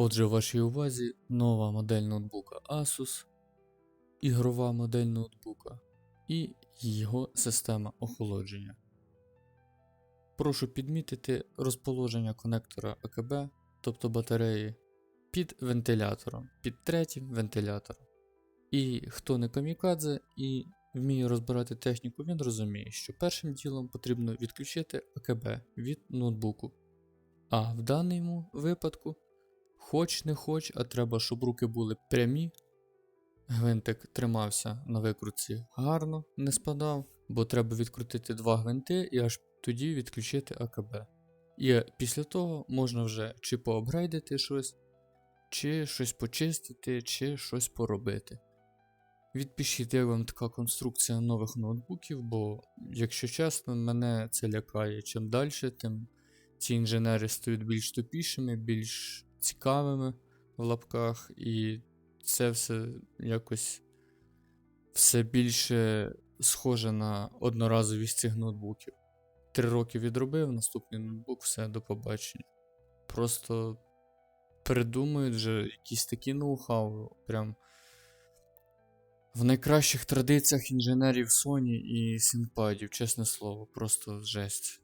Отже, в вашій увазі нова модель ноутбука Asus, ігрова модель ноутбука і його система охолодження. Прошу підмітити розположення конектора АКБ, тобто батареї, під вентилятором, під третім вентилятором. І хто не камікадзе і вміє розбирати техніку, він розуміє, що першим ділом потрібно відключити АКБ від ноутбуку. А в даному випадку, хоч не хоч, а треба, щоб руки були прямі. Гвинтик тримався на викрутці гарно, не спадав, бо треба відкрутити два гвинти і аж тоді відключити АКБ. І після того можна вже чи поапгрейдити щось, чи щось почистити, чи щось поробити. Відпишіть, як вам така конструкція нових ноутбуків, бо, якщо чесно, мене це лякає. Чим далі, тим ці інженери стають більш тупішими, більш цікавими в лапках, і це все якось все більше схоже на одноразовість цих ноутбуків. Три роки відробив, наступний ноутбук, все, до побачення. Просто придумують вже якісь такі ноу-хау, прям в найкращих традиціях інженерів Sony і Сінпадів, чесне слово, просто жесть.